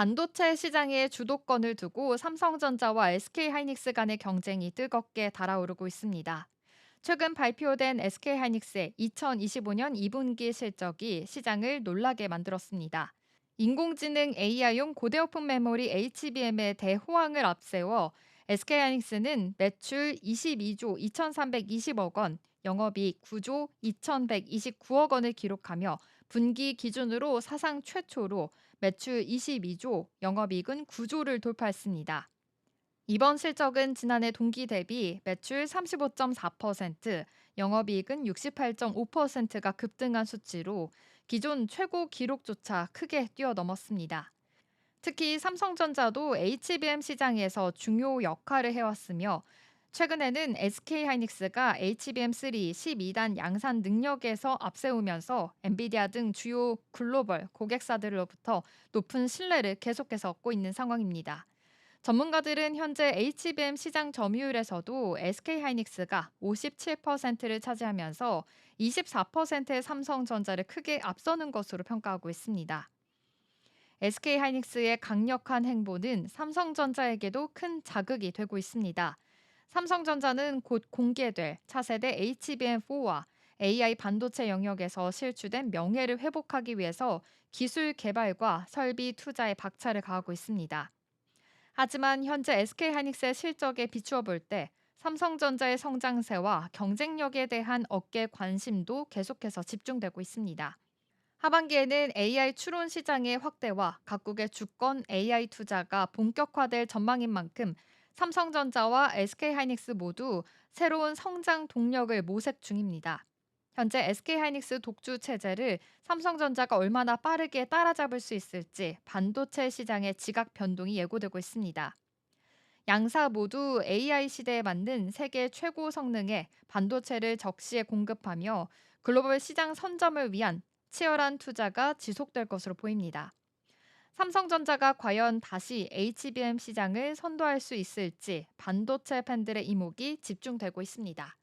반도체 시장의 주도권을 두고 삼성전자와 SK하이닉스 간의 경쟁이 뜨겁게 달아오르고 있습니다. 최근 발표된 SK하이닉스의 2025년 2분기 실적이 시장을 놀라게 만들었습니다. 인공지능 AI용 고대오픈 메모리 HBM의 대호황을 앞세워 SK하이닉스는 매출 22조 2,320억 원, 영업이익 9조 2,129억 원을 기록하며 분기 기준으로 사상 최초로 매출 22조, 영업이익은 9조를 돌파했습니다. 이번 실적은 지난해 동기 대비 매출 35.4%, 영업이익은 68.5%가 급등한 수치로 기존 최고 기록조차 크게 뛰어넘었습니다. 특히 삼성전자도 HBM 시장에서 중요 역할을 해왔으며 최근에는 SK하이닉스가 HBM3 12단 양산 능력에서 앞세우면서 엔비디아 등 주요 글로벌 고객사들로부터 높은 신뢰를 계속해서 얻고 있는 상황입니다. 전문가들은 현재 HBM 시장 점유율에서도 SK하이닉스가 57%를 차지하면서 24%의 삼성전자를 크게 앞서는 것으로 평가하고 있습니다. SK하이닉스의 강력한 행보는 삼성전자에게도 큰 자극이 되고 있습니다. 삼성전자는 곧 공개될 차세대 HBM4와 AI 반도체 영역에서 실추된 명예를 회복하기 위해서 기술 개발과 설비 투자에 박차를 가하고 있습니다. 하지만 현재 SK하이닉스의 실적에 비추어 볼 때 삼성전자의 성장세와 경쟁력에 대한 업계 관심도 계속해서 집중되고 있습니다. 하반기에는 AI 추론 시장의 확대와 각국의 주권 AI 투자가 본격화될 전망인 만큼 삼성전자와 SK하이닉스 모두 새로운 성장 동력을 모색 중입니다. 현재 SK하이닉스 독주 체제를 삼성전자가 얼마나 빠르게 따라잡을 수 있을지 반도체 시장의 지각 변동이 예고되고 있습니다. 양사 모두 AI 시대에 맞는 세계 최고 성능의 반도체를 적시에 공급하며 글로벌 시장 선점을 위한 치열한 투자가 지속될 것으로 보입니다. 삼성전자가 과연 다시 HBM 시장을 선도할 수 있을지 반도체 팬들의 이목이 집중되고 있습니다.